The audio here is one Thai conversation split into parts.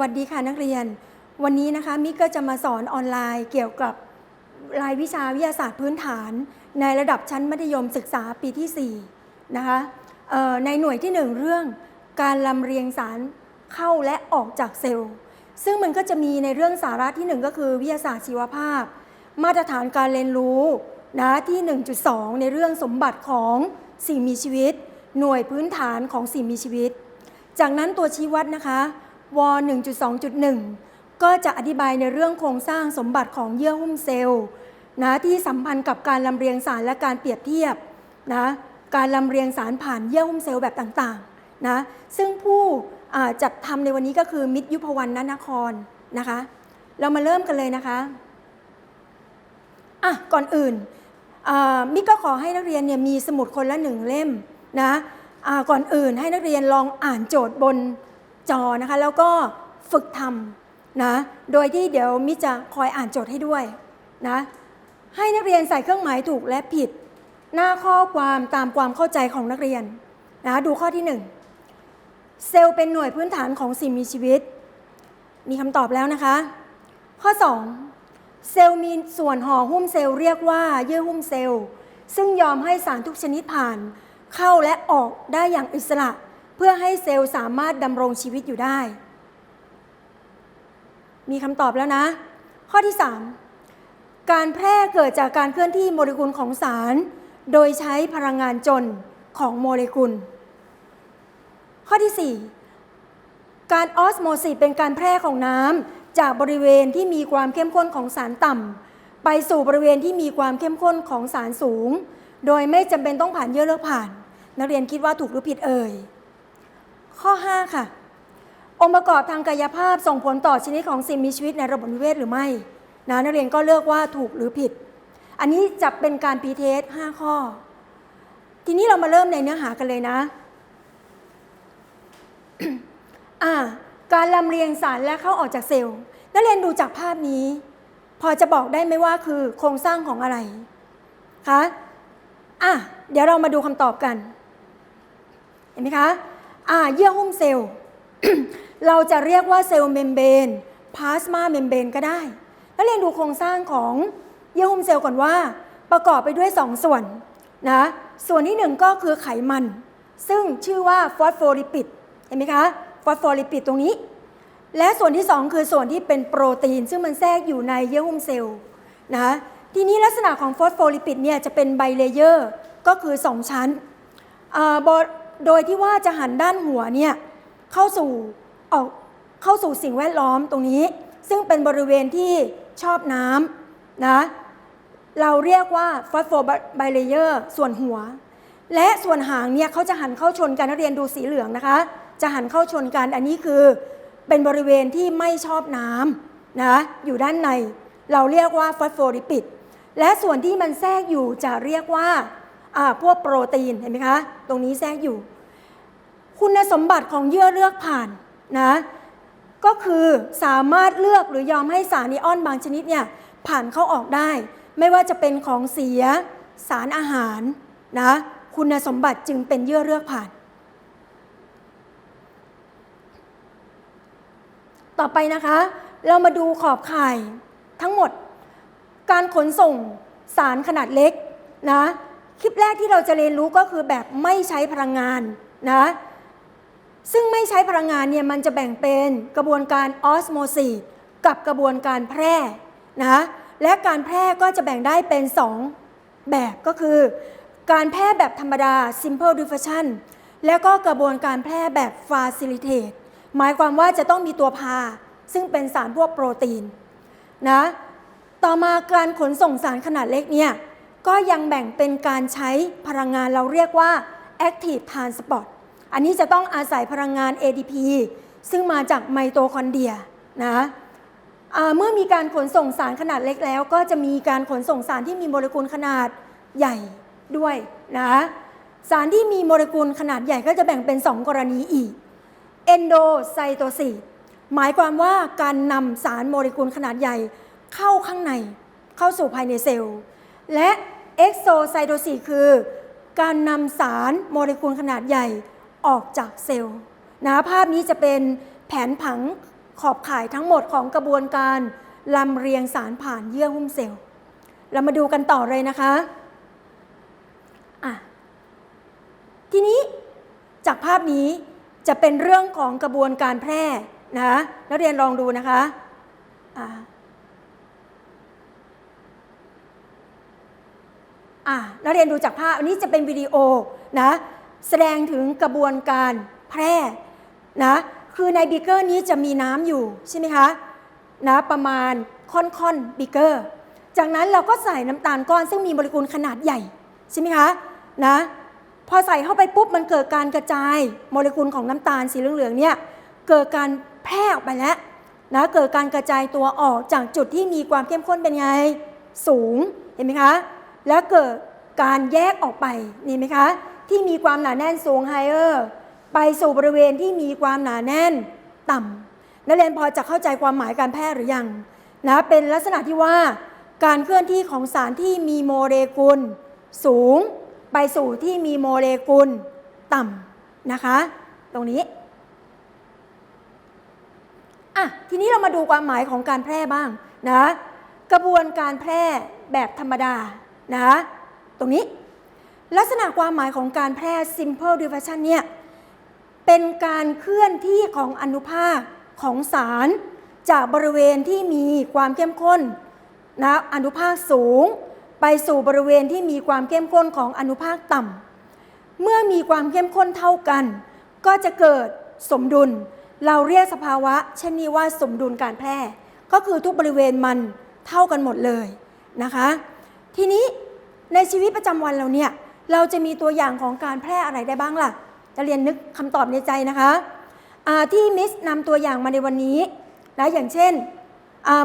สวัสดีค่ะนักเรียน วันนี้นะคะมิกก็จะมาสอนออนไลน์เกี่ยวกับรายวิชาวิทยาศาสตร์พื้นฐาน ในระดับชั้นมัธยมศึกษาปีที่4นะคะในหน่วยที่ 1 เรื่องการลำเรียงสารเข้าและออกจากเซลล์ ซึ่งมันก็จะมีในเรื่องสาระที่ 1 ก็คือวิทยาศาสตร์ชีวภาพ มาตรฐานการเรียนรู้นะที่ 1.2 ในเรื่องสมบัติของสิ่งมีชีวิต หน่วยพื้นฐานของสิ่งมีชีวิต จากนั้นตัวชี้วัดนะคะ ว1.2.1 ก็จะอธิบายในเรื่องโครงสร้างสมบัติของเยื่อหุ้มเซลล์นะที่สัมพันธ์กับการลำเรียงสารและการเปรียบเทียบนะการลำเรียงสารผ่านเยื่อหุ้มเซลล์แบบต่างๆนะซึ่งผู้จัดทำในวันนี้ก็คือมิตรยุพวรรณนครนะคะ เรามาเริ่มกันเลยนะคะอะก่อนอื่นมิกก็ขอให้นักเรียนเนี่ยมีสมุดคนละหนึ่งเล่มนะก่อนอื่นให้นักเรียนลองอ่านโจทย์บน จอนะคะ แล้วก็ฝึกทำนะ โดยที่เดี๋ยวมิจะคอยอ่านโจทย์ให้ด้วยนะ ให้นักเรียนใส่เครื่องหมายถูกและผิด หน้าข้อความตามความเข้าใจของนักเรียนนะดูข้อที่หนึ่งเซลล์เป็นหน่วยพื้นฐานของสิ่งมีชีวิต มีคำตอบแล้วนะคะ ข้อ 2 เซลล์มีส่วนห่อหุ้มเซลล์เรียกว่าเยื่อหุ้มเซลล์ ซึ่งยอมให้สารทุกชนิดผ่าน เข้าและออกได้อย่างอิสระ เพื่อให้เซลล์สามารถดำรงชีวิตอยู่ได้ มีคำตอบแล้วนะ ข้อที่ 3 การแพร่เกิดจากการเคลื่อนที่โมเลกุลของสาร โดยใช้พลังงานจนของโมเลกุล ข้อที่ 4 การออสโมซิสเป็นการแพร่ของน้ำจากบริเวณที่มีความเข้มข้นของสารต่ำไปสู่บริเวณที่มีความเข้มข้นของสารสูง โดยไม่จำเป็นต้องผ่านเยื่อเลือกผ่าน นักเรียนคิดว่าถูกหรือผิดเอ่ย ข้อ 5 ค่ะ องค์ประกอบทางกายภาพส่งผลต่อชนิดของสิ่งมีชีวิตในระบบนิเวศหรือไม่นะนักเรียนก็เลือกว่าถูกหรือผิด อันนี้จะเป็นการพีเทส 5 ข้อ ทีนี้เรามาเริ่มในเนื้อหากันเลยนะอ่าการลำเลียงสารและเข้าออกจากเซลล์ นักเรียนดูจากภาพนี้ พอจะบอกได้ไหมว่าคือโครงสร้างของอะไรคะอะเดี๋ยวเรามาดูคำตอบกัน เห็นไหมคะ อ่าเยื่อหุ้มเซลล์ เราจะเรียกว่าเซลล์เมมเบรนพลาสมาเมมเบรนก็ได้นักเรียนดูโครงสร้างของเยื่อหุ้มเซลล์ก่อนว่า ประกอบไปด้วย 2 ส่วนนะส่วนที่หนึ่งก็คือไขมัน ซึ่งชื่อว่าฟอสโฟลิปิดเห็นไหมคะฟอสโฟลิปิดตรงนี้ และส่วนที่ 2 คือส่วนที่เป็นโปรตีน ซึ่งมันแทรกอยู่ในเยื่อหุ้มเซลล์นะทีนี้ลักษณะของฟอสโฟลิปิดเนี่ยจะเป็นไบเลเยอร์ก็คือ 2 ชั้นอ่าบ โดยที่ว่าจะหันด้านหัวเนี่ยเข้าสู่ออกเข้าสู่สิ่งแวดล้อมตรงนี้ ซึ่งเป็นบริเวณที่ชอบน้ำนะเราเรียกว่าฟอสโฟไบเลเยอร์ส่วนหัว และส่วนหางเนี่ยเขาจะหันเข้าชนกันนักเรียนดูสีเหลืองนะคะ จะหันเข้าชนกันอันนี้คือเป็นบริเวณที่ไม่ชอบน้ำนะอยู่ด้านใน เราเรียกว่าฟอสโฟลิปิด และส่วนที่มันแทรกอยู่จะเรียกว่าอ่า พวกโปรตีนเห็นไหมคะ ตรงนี้แทรกอยู่ คุณสมบัติของเยื่อเลือกผ่านนะก็คือสามารถเลือกหรือยอมให้สารนีออนบางชนิดเนี่ยผ่านเข้าออกได้ ไม่ว่าจะเป็นของเสียสารอาหารนะคุณสมบัติจึงเป็นเยื่อเลือกผ่าน ต่อไปนะคะ เรามาดูขอบข่ายทั้งหมด การขนส่งสารขนาดเล็กนะ คลิปแรกที่เราจะเรียนรู้ก็คือแบบไม่ใช้พลังงานนะซึ่งไม่ใช้พลังงานเนี่ยมันจะแบ่งเป็นกระบวนการออสโมซิสกับกระบวนการแพร่นะและการแพร่ก็จะแบ่งได้เป็น 2 แบบก็คือ การแพร่แบบธรรมดา simple diffusion แล้วก็กระบวนการแพร่แบบ facilitate หมายความว่าจะต้องมีตัวพา ซึ่งเป็นสารพวกโปรตีนนะต่อมาการขนส่งสารขนาดเล็กเนี่ย ก็ยังแบ่งเป็นการใช้พลังงานเราเรียกว่า active transport อันนี้จะต้องอาศัยพลังงาน ADP ซึ่งมาจากไมโตคอนเดรียนะเมื่อมีการขนส่งสารขนาดเล็กแล้ว ก็จะมีการขนส่งสารที่มีโมเลกุลขนาดใหญ่ด้วยนะสารที่มีโมเลกุลขนาดใหญ่ก็จะแบ่งเป็น 2 กรณีอีกเอนโดไซโตซิสหมายความว่าการนำสารโมเลกุลขนาดใหญ่เข้าข้างในเข้าสู่ภายในเซลล์ และ เอ็กโซไซโตซิคือการนำสารโมเลกุลขนาดใหญ่ออกจากเซลล์นะภาพนี้จะเป็นแผนผังขอบข่ายทั้งหมดของกระบวนการลำเรียงสารผ่านเยื่อหุ้มเซลล์ เรามาดูกันต่อเลยนะคะะทีนี้จากภาพนี้จะเป็นเรื่องของกระบวนการแพร่นะนักเรียนลองดูนะคะะ อะนักเรียนดูจากภาพอันนี้จะเป็นวิดีโอนะแสดงถึงกระบวนการแพร่นะคือในบีเกอร์นี้จะมีน้ำอยู่ใช่ไหมคะนะประมาณค่อนๆบีเกอร์ จากนั้นเราก็ใส่น้ำตาลก้อนซึ่งมีโมเลกุลขนาดใหญ่ใช่ไหมคะนะพอใส่เข้าไปปุ๊บมันเกิดการกระจายโมเลกุลของน้ำตาลสีเหลืองๆเนี่ยเกิดการแพร่ออกไปแล้วนะเกิดการกระจายตัวออกจากจุดที่มีความเข้มข้นเป็นไงสูงเห็นไหมคะ แล้วเกิดการแยกออกไปนี่ไหมคะ ที่มีความหนาแน่นสูงไฮเออร์ไปสู่บริเวณที่มีความหนาแน่นต่ำนักเรียนพอจะเข้าใจความหมายการแพร่หรือยังนะเป็นลักษณะที่ว่าการเคลื่อนที่ของสารที่มีโมเลกุล สูง ไปสู่ที่มีโมเลกุลต่ำนะคะ ตรงนี้อะทีนี้เรามาดูความหมายของการแพร่บ้างนะกระบวนการแพร่แบบธรรมดา นะตรงนี้ลักษณะความหมายของการแพร่ simple diffusion เนี่ยเป็นการเคลื่อนที่ของอนุภาคของสาร จากบริเวณที่มีความเข้มข้นนะอนุภาคสูง ไปสู่บริเวณที่มีความเข้มข้นของอนุภาคต่ำเมื่อมีความเข้มข้นเท่ากัน ก็จะเกิดสมดุล เราเรียกสภาวะ เช่นนี้ว่าสมดุลการแพร่ ก็คือทุกบริเวณมันเท่ากันหมดเลยนะคะ ทีนี้ในชีวิตประจำวันเราเนี่ยเราจะมีตัวอย่างของการแพร่อะไรได้บ้างล่ะจะเรียนนึกคำตอบในใจนะคะะที่มิสนำตัวอย่างมาในวันนี้นะอย่างเช่น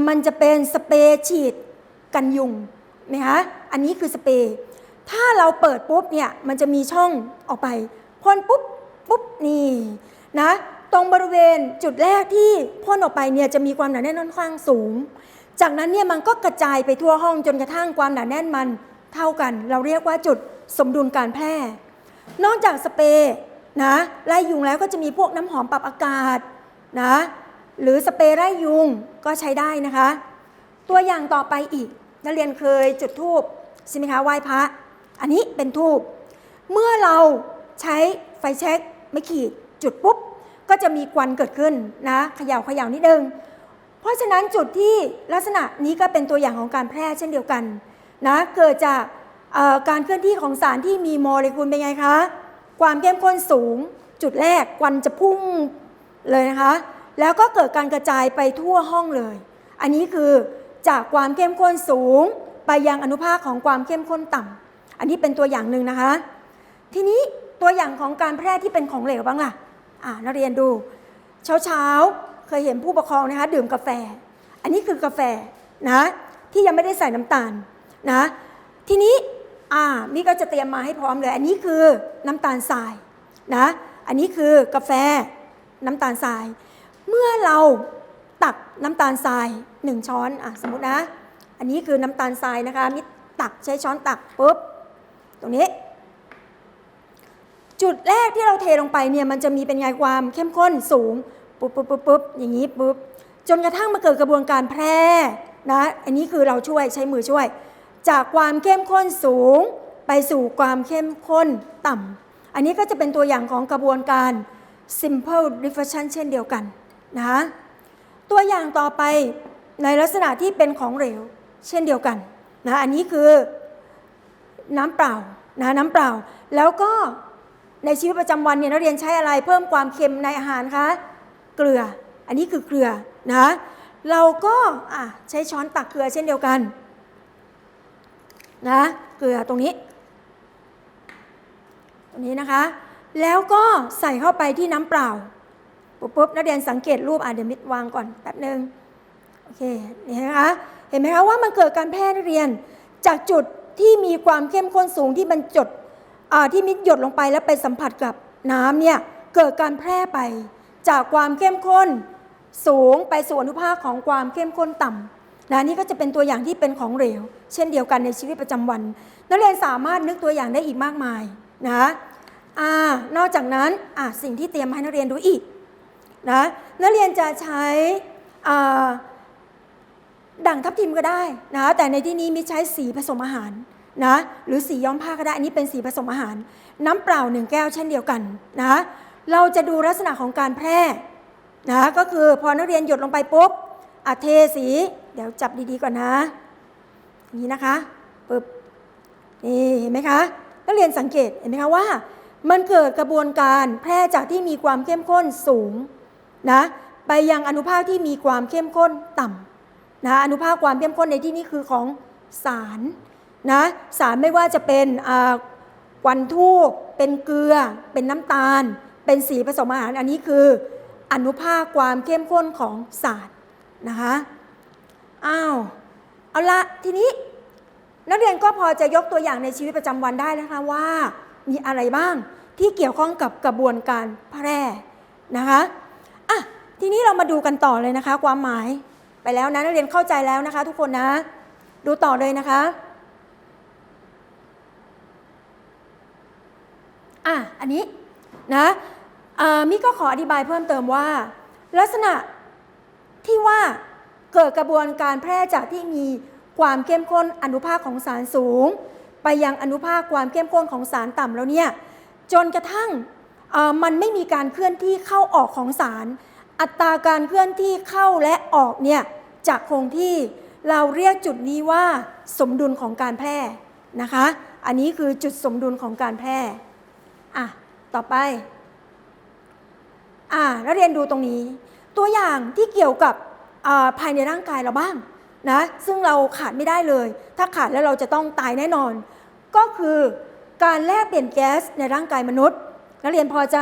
มันจะเป็นสเปรย์ฉีดกันยุงไหมคะอันนี้คือสเปรย์ถ้าเราเปิดปุ๊บเนี่ยมันจะมีช่องออกไปพ่นปุ๊บปุ๊บนี่นะตรงบริเวณจุดแรกที่พ่นออกไปเนี่ยจะมีความหนาแน่นค่อนข้างสูง จากนั้นเนี่ยมันก็กระจายไปทั่วห้องจนกระทั่งความหนาแน่นมันเท่ากัน เราเรียกว่าจุดสมดุลการแพร่ นอกจากสเปรย์นะไล่ยุงแล้วก็จะมีพวกน้ำหอมปรับอากาศนะหรือสเปรย์ไล่ยุงก็ใช้ได้นะคะ ตัวอย่างต่อไปอีกนักเรียนเคยจุดธูปใช่ไหมคะไหว้พระ อันนี้เป็นธูปเมื่อเราใช้ไฟแช็กไม่ขีดจุดปุ๊บ ก็จะมีควันเกิดขึ้นนะเขย่าเขย่านิดนึง เพราะฉะนั้นจุดที่ลักษณะนี้ก็เป็นตัวอย่างของการแพร่เช่นเดียวกันนะเกิดจากการเคลื่อนที่ของสารที่มีโมเลกุลเป็นไงคะ ความเข้มข้นสูง จุดแรกควันจะพุ่งเลยนะคะ แล้วก็เกิดการกระจายไปทั่วห้องเลย อันนี้คือจากความเข้มข้นสูง ไปยังอนุภาคของความเข้มข้นต่ำอันนี้เป็นตัวอย่างหนึ่งนะคะ ทีนี้ตัวอย่างของการแพร่ที่เป็นของเหลวบ้างล่ะอ่านักเรียนดู เช้าเช้า เคยเห็นผู้ปกครองนะคะดื่มกาแฟ อันนี้คือกาแฟนะที่ยังไม่ได้ใส่น้ำตาลนะทีนี้อ่านี่ก็จะเตรียมมาให้พร้อมเลย อันนี้คือน้ำตาลทรายนะอันนี้คือกาแฟน้ำตาลทราย เมื่อเราตักน้ำตาลทรายหนึ่งช้อนอะสมมตินะอันนี้คือน้ำตาลทรายนะคะมิตักใช้ช้อนตักปุ๊บตรงนี้ จุดแรกที่เราเทลงไปเนี่ยมันจะมีเป็นไงความเข้มข้นสูง ปุ๊บปุ๊บปุ๊บปุ๊บอย่างนี้ปุ๊บจนกระทั่งมาเกิดกระบวนการแพร่นะอันนี้คือเราช่วยใช้มือช่วย จากความเข้มข้นสูงไปสู่ความเข้มข้นต่ำอันนี้ก็จะเป็นตัวอย่างของกระบวนการ simple diffusion เช่นเดียวกันนะคะตัวอย่างต่อไปในลักษณะที่เป็นของเหลวเช่นเดียวกันนะอันนี้คือน้ำเปล่านะน้ำเปล่า แล้วก็ในชีวิตประจำวันเนี่ยนักเรียนใช้อะไรเพิ่มความเค็มในอาหารคะ เกลือ อันนี้คือเกลือนะ เราก็ใช้ช้อนตักเกลือเช่นเดียวกันนะเกลือตรงนี้ ตรงนี้นะคะ แล้วก็ใส่เข้าไปที่น้ำเปล่าปุ๊บปุ๊บนักเรียนสังเกตรูปอะเดี๋ยวมิดวางก่อนแป๊บหนึ่งโอเคนี่เห็นไหมคะเห็นไหมคะว่ามันเกิดการแพร่เรียนจากจุดที่มีความเข้มข้นสูงที่มันจดที่มิดหยดลงไปแล้วไปสัมผัสกับน้ำเนี่ยเกิดการแพร่ไป จากความเข้มข้นสูงไปสู่อนุภาคของความเข้มข้นต่ำนะนี่ก็จะเป็นตัวอย่างที่เป็นของเหลว เช่นเดียวกันในชีวิตประจำวัน นักเรียนสามารถนึกตัวอย่างได้อีกมากมายนะอ่านอกจากนั้นอะสิ่งที่เตรียมให้นักเรียนดูอีกนะนักเรียนจะใช้อ่าด่างทับทิมก็ได้นะแต่ในที่นี้มิใช้สีผสมอาหารนะหรือสีย้อมผ้าก็ได้อันนี้เป็นสีผสมอาหาร น้ำเปล่าหนึ่งแก้วเช่นเดียวกันนะ เราจะดูลักษณะของการแพร่นะก็คือพอนักเรียนหยดลงไปปุ๊บอะเทสี เดี๋ยวจับดีๆก่อนนะ นี้นะคะปึ๊บนี่เห็นไหมคะนักเรียนสังเกตเห็นไหมคะว่า มันเกิดกระบวนการแพร่จากที่มีความเข้มข้นสูงนะไปยังอนุภาคที่มีความเข้มข้นต่ำนะอนุภาคความเข้มข้นในที่นี้คือของสารนะสารไม่ว่าจะเป็นควันทูบเป็นเกลือ เป็นน้ำตาล เป็นสีผสมอาหาร อันนี้คืออนุภาคความเข้มข้นของสารนะคะอ้าวเอาละทีนี้นักเรียนก็พอจะยกตัวอย่างในชีวิตประจำวันได้นะคะว่ามีอะไรบ้างที่เกี่ยวข้องกับกระบวนการแพร่นะคะอะทีนี้เรามาดูกันต่อเลยนะคะ ความหมายไปแล้วนะนักเรียนเข้าใจแล้วนะคะ ทุกคนนะ ดูต่อเลยนะคะอะอันนี้ นะมิก็ขออธิบายเพิ่มเติมว่า ลักษณะที่ว่าเกิดกระบวนการแพร่จากที่มีความเข้มข้นอนุภาคของสารสูง ไปยังอนุภาคความเข้มข้นของสารต่ำแล้วเนี่ยจนกระทั่งมันไม่มีการเคลื่อนที่เข้าออกของสาร อัตราการเคลื่อนที่เข้าและออกเนี่ยจากคงที่เราเรียกจุดนี้ว่าสมดุลของการแพร่นะคะ อันนี้คือจุดสมดุลของการแพร่อะ ต่อไป อ่าแล้วเรียนดูตรงนี้ ตัวอย่างที่เกี่ยวกับภายในร่างกายเราบ้างนะซึ่งเราขาดไม่ได้เลย ถ้าขาดแล้วเราจะต้องตายแน่นอน ก็คือการแลกเปลี่ยนแก๊สในร่างกายมนุษย์ นักเรียนพอจะ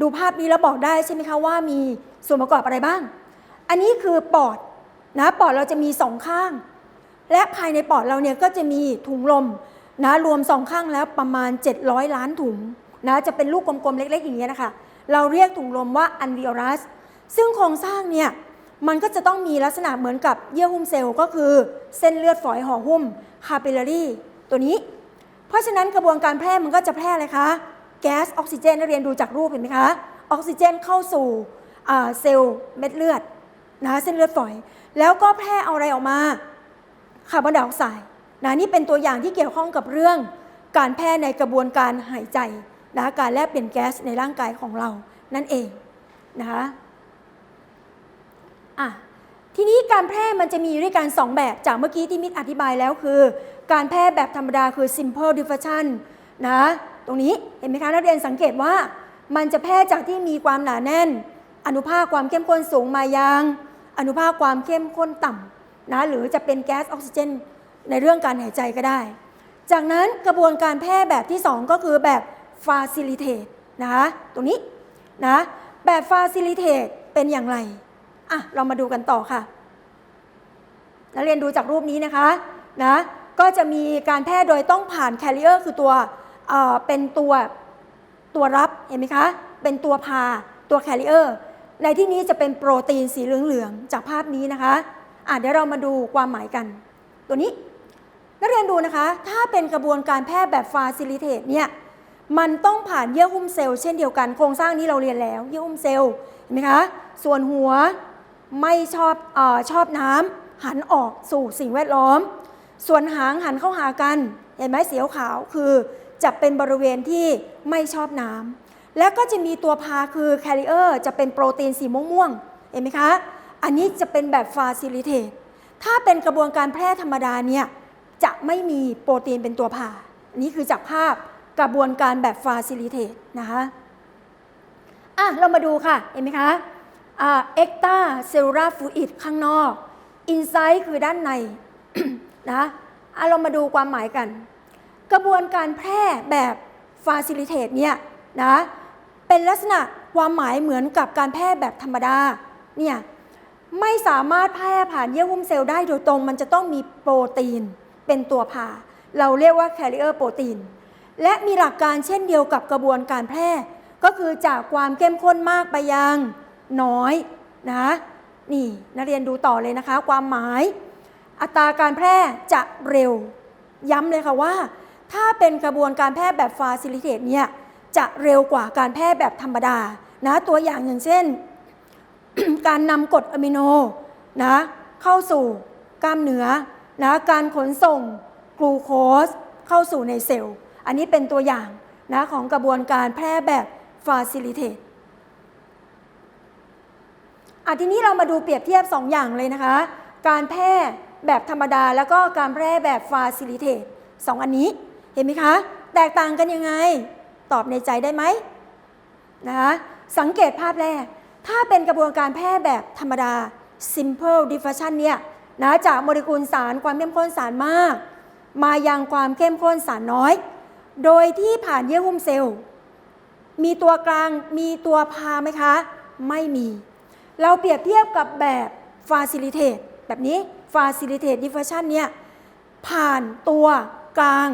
ดูภาพนี้แล้วบอกได้ใช่ไหมคะว่ามีส่วนประกอบอะไรบ้าง อันนี้คือปอดนะปอดเราจะมีสองข้าง และภายในปอดเราเนี่ยก็จะมีถุงลมนะรวมสองข้างแล้วประมาณ 700 ล้านถุง นะจะเป็นลูกกลมๆเล็ก ๆ อย่างเงี้ยนะคะ เราเรียกถุงลมว่าอันวิออรัสซึ่งโครงสร้างเนี่ยมันก็จะต้องมีลักษณะเหมือนกับเยื่อหุ้มเซลล์ก็คือเส้นเลือดฝอยห่อหุ้มคาปิลลารีตัวนี้ เพราะฉะนั้นกระบวนการแพร่มันก็จะแพร่อะไรคะแก๊สออกซิเจนนักเรียนดูจากรูปเห็นไหมคะออกซิเจนเข้าสู่เซลล์เม็ดเลือดนะเส้นเลือดฝอย แล้วก็แพร่เอาอะไรออกมาคาร์บอนไดออกไซด์นะนี่เป็นตัวอย่างที่เกี่ยวข้องกับเรื่องการแพร่ในกระบวนการหายใจ นะการแลกเปลี่ยนแก๊สในร่างกายของเรานั่นเองนะคะอะทีนี้การแพร่มันจะมีอยู่ด้วยกันสองแบบ จากเมื่อกี้ที่มิตรอธิบายแล้วคือ การแพร่แบบธรรมดาคือ simple diffusion นะตรงนี้เห็นไหมคะนักเรียนสังเกตว่ามันจะแพร่จากที่มีความหนาแน่น อนุภาคความเข้มข้นสูงมายัง อนุภาคความเข้มข้นต่ำนะหรือจะเป็นแก๊สออกซิเจนในเรื่องการหายใจก็ได้ จากนั้นกระบวนการแพร่แบบที่ 2 ก็คือแบบ facilitate นะคะตรงนี้นะแบบ facilitate เป็นอย่างไรอะเรามาดูกันต่อค่ะ นักเรียนดูจากรูปนี้นะคะนะก็จะมีการแพร่โดยต้องผ่านแคริเออร์คือตัวเอ่อเป็นตัวตัวรับเห็นไหมคะ เป็นตัวพาตัวแคริเออร์ในที่นี้จะเป็นโปรตีนสีเหลืองๆ จากภาพนี้นะคะอะเดี๋ยวเรามาดูความหมายกัน ตัวนี้นักเรียนดูนะคะ ถ้าเป็นกระบวนการแพร่แบบฟาซิลิเทตเนี่ย มันต้องผ่านเยื่อหุ้มเซลล์เช่นเดียวกัน โครงสร้างนี้เราเรียนแล้ว เยื่อหุ้มเซลล์เห็นไหมคะ ส่วนหัวไม่ชอบออชอบน้ำหันออกสู่สิ่งแวดล้อม ส่วนหางหันเข้าหากัน เห็นไหมสีขาวคือจะเป็นบริเวณที่ไม่ชอบน้ำแล้วก็จะมีตัวพาคือแคริเออร์จะเป็นโปรตีนสีม่วงๆเห็นไหมคะ อันนี้จะเป็นแบบฟาซิลิเทตถ้าเป็นกระบวนการแพร่ธรรมดาเนี่ยจะไม่มีโปรตีนเป็นตัวผ่าอันนี้คือจากภาพ กระบวนการแบบฟาซิลิเทตนะคะอะเรามาดูค่ะ เห็นไหมคะอ่าเอ็กตาเซลลูลาฟลูอิดข้างนอกอินไซด์คือด้านในนะอะเรามาดูความหมายกัน กระบวนการแพร่แบบฟาซิลิเทตเนี่ยนะเป็นลักษณะความหมายเหมือนกับการแพร่แบบธรรมดาเนี่ยไม่สามารถแพร่ผ่านเยื่อหุ้มเซลล์ได้โดยตรง มันจะต้องมีโปรตีนเป็นตัวพา เราเรียกว่าแคริเออร์โปรตีน และมีหลักการเช่นเดียวกับกระบวนการแพร่ ก็คือจากความเข้มข้นมากไปยังน้อยนะนี่นักเรียนดูต่อเลยนะคะ ความหมาย อัตราการแพร่จะเร็ว ย้ำเลยค่ะว่า ถ้าเป็นกระบวนการแพร่แบบฟาซิลิเทตเนี่ยจะเร็วกว่าการแพร่แบบธรรมดานะตัวอย่างอย่างเช่น การนำกรดอะมิโนนะเข้าสู่กล้ามเนื้อนะการขนส่งกลูโคสเข้าสู่ในเซลล์ อันนี้เป็นตัวอย่างนะของกระบวนการแพร่แบบ Facilitate อะทีนี้เรามาดูเปรียบเทียบ 2 อย่างเลยนะคะ การแพร่แบบธรรมดาแล้วก็การแพร่แบบ Facilitate สองอันนี้เห็นไหมคะ แตกต่างกันยังไง ตอบในใจได้ไหมนะคะสังเกตภาพแรก ถ้าเป็นกระบวนการแพร่แบบธรรมดา simple diffusion เนี่ยนะจากโมเลกุลสารความเข้มข้นสารมาก มายังความเข้มข้นสารน้อย โดยที่ผ่านเยื่อหุ้มเซลล์ มีตัวกลางมีตัวพาไหมคะ ไม่มี เราเปรียบเทียบกับแบบ facilitate แบบนี้ facilitate diffusion เนี่ยผ่านตัวกลาง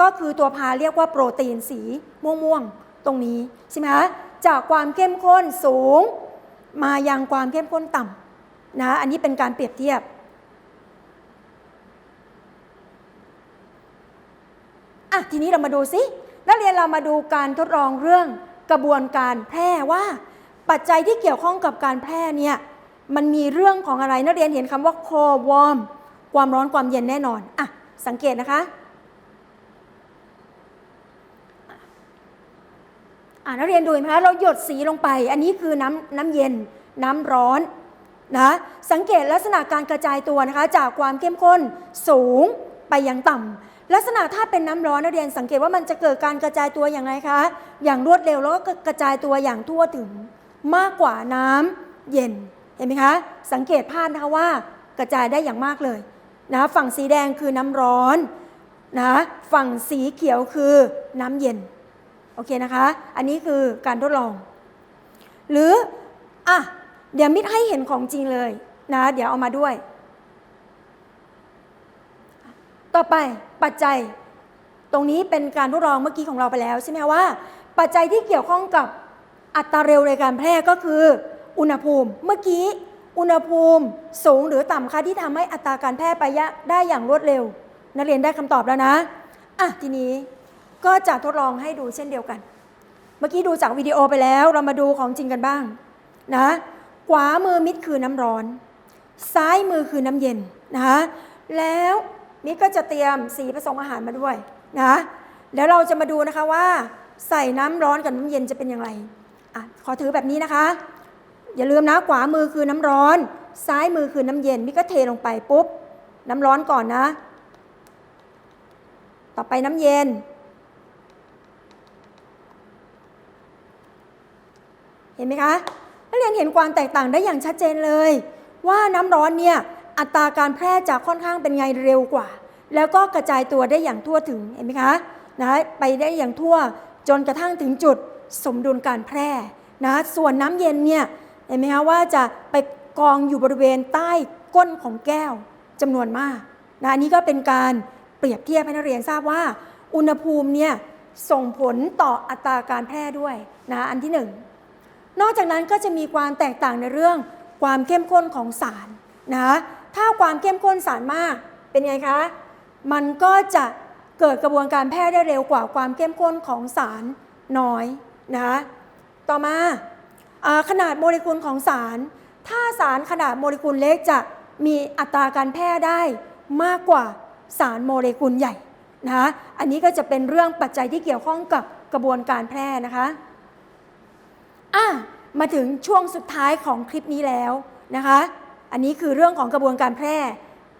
ก็คือตัวพาเรียกว่าโปรตีนสีม่วงๆ ตรงนี้ใช่ไหมคะจากความเข้มข้นสูง มายังความเข้มข้นต่ำนะอันนี้เป็นการเปรียบเทียบ อะทีนี้เรามาดูสินักเรียนเรามาดูการทดลองเรื่องกระบวนการแพร่ว่า ปัจจัยที่เกี่ยวข้องกับการแพร่เนี่ยมันมีเรื่องของอะไรนักเรียนเห็นคำว่า cold warm ความร้อนความเย็นแน่นอนอะสังเกตนะคะอะนักเรียนดูเห็นไหมคะเราหยดสีลงไป อันนี้คือน้ำน้ำเย็น น้ำร้อนนะสังเกตลักษณะการกระจายตัวนะคะ จากความเข้มข้นสูงไปยังต่ำ ลักษณะถ้าเป็นน้ำร้อนนักเรียนสังเกตว่ามันจะเกิดการกระจายตัวอย่างไรคะ อย่างรวดเร็วแล้วก็กระจายตัวอย่างทั่วถึงมากกว่าน้ำเย็นเห็นไหมคะ สังเกตภาพนะคะว่ากระจายได้อย่างมากเลยนะฝั่งสีแดงคือน้ำร้อนนะฝั่งสีเขียวคือน้ำเย็นโอเคนะคะ อันนี้คือการทดลอง หรืออะเดี๋ยวมิดให้เห็นของจริงเลยนะ เดี๋ยวเอามาด้วย ต่อไปปัจจัย ตรงนี้เป็นการทดลองเมื่อกี้ของเราไปแล้วใช่ไหมว่า ปัจจัยที่เกี่ยวข้องกับอัตราเร็วในการแพร่ก็คือ อุณหภูมิ เมื่อกี้อุณหภูมิสูงหรือต่ำคะที่ทำให้อัตราการแพร่ไปได้อย่างรวดเร็ว นักเรียนได้คำตอบแล้วนะอะทีนี้ก็จะทดลองให้ดูเช่นเดียวกัน เมื่อกี้ดูจากวิดีโอไปแล้วเรามาดูของจริงกันบ้างนะขวามือมิดคือน้ำร้อน ซ้ายมือคือน้ำเย็นนะคะแล้ว มิดก็จะเตรียมสีผสมอาหารมาด้วยนะแล้วเราจะมาดูนะคะว่า ใส่น้ำร้อนกับน้ำเย็นจะเป็นอย่างไรอะขอถือแบบนี้นะคะ อย่าลืมนะขวามือคือน้ำร้อน ซ้ายมือคือน้ำเย็นมิดก็เทลงไปปุ๊บ น้ำร้อนก่อนนะ ต่อไปน้ำเย็น เห็นไหมคะนักเรียนเห็นความแตกต่างได้อย่างชัดเจนเลย ว่าน้ำร้อนเนี่ย อัตราการแพร่จะค่อนข้างเป็นไงเร็วกว่า แล้วก็กระจายตัวได้อย่างทั่วถึงเห็นไหมคะนะไปได้อย่างทั่วจนกระทั่งถึงจุดสมดุลการแพร่นะส่วนน้ำเย็นเนี่ยเห็นไหมคะว่าจะไปกองอยู่บริเวณใต้ก้นของแก้วจำนวนมากนะอันนี้ก็เป็นการเปรียบเทียบให้นักเรียนทราบว่า อุณหภูมิเนี่ยส่งผลต่ออัตราการแพร่ด้วยนะอันที่หนึ่งนอกจากนั้นก็จะมีความแตกต่างในเรื่องความเข้มข้นของสารนะ ถ้าความเข้มข้นสารมากเป็นไงคะ มันก็จะเกิดกระบวนการแพร่ได้เร็วกว่าความเข้มข้นของสารน้อยนะคะต่อมาอขนาดโมเลกุลของสาร ถ้าสารขนาดโมเลกุลเล็กจะมีอัตราการแพร่ได้มากกว่าสารโมเลกุลใหญ่นะคะอันนี้ก็จะเป็นเรื่องปัจจัยที่เกี่ยวข้องกับกระบวนการแพร่นะคะอะมาถึงช่วงสุดท้ายของคลิปนี้แล้วนะคะ อันนี้คือเรื่องของกระบวนการแพร่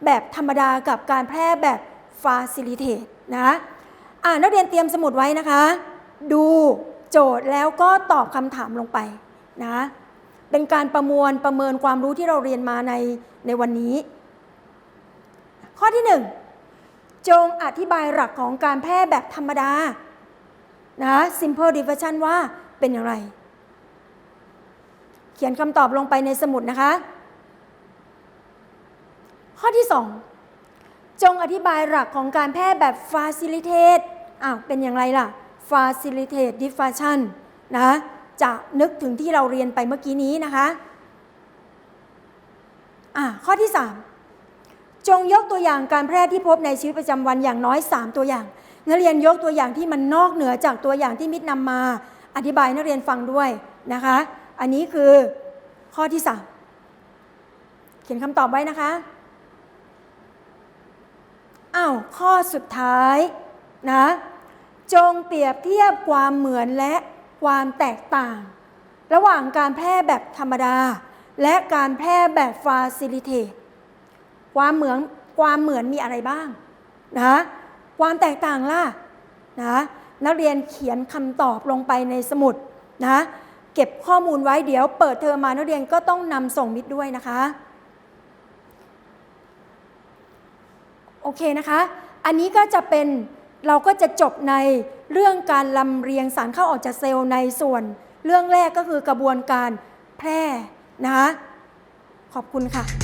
แบบธรรมดากับการแพร่แบบ facilitate นะอ่านักเรียนเตรียมสมุดไว้นะคะ ดูโจทย์แล้วก็ตอบคำถามลงไปนะเป็นการประมวลประเมินความรู้ที่เราเรียนมาในในวันนี้ ข้อที่ 1 จงอธิบายหลักของการแพร่แบบธรรมดานะ simple division ว่าเป็นอย่างไร เขียนคำตอบลงไปในสมุดนะคะ ข้อที่ 2 จงอธิบายหลักของการแพร่แบบ facilitate อ้าวเป็นอย่างไรล่ะ facilitate diffusion นะจะนึกถึงที่เราเรียนไปเมื่อกี้นี้นะคะอ่าข้อที่ 3 จงยกตัวอย่างการแพร่ที่พบในชีวิตประจำวันอย่างน้อย 3 ตัวอย่างนักเรียนยกตัวอย่างที่มันนอกเหนือจากตัวอย่างที่มิตรนำมา อธิบายนักเรียนฟังด้วยนะคะ อันนี้คือข้อที่ 3 เขียนคำตอบไว้นะคะ อ้าวข้อสุดท้ายนะจงเปรียบเทียบความเหมือนและความแตกต่าง ระหว่างการแพร่แบบธรรมดา และการแพร่แบบฟาซิลิเทตความเหมือนความเหมือนมีอะไรบ้างนะความแตกต่างล่ะนะนักเรียนเขียนคำตอบลงไปในสมุดนะเก็บข้อมูลไว้เดี๋ยวเปิดเทอมมานักเรียนก็ต้องนำส่งมิตรด้วยนะคะ โอเคนะคะ อันนี้ก็จะเป็นเราก็จะจบในเรื่องการลำเรียงสารเข้าออกจากเซลล์ในส่วน เรื่องแรกก็คือกระบวนการแพร่นะคะขอบคุณค่ะ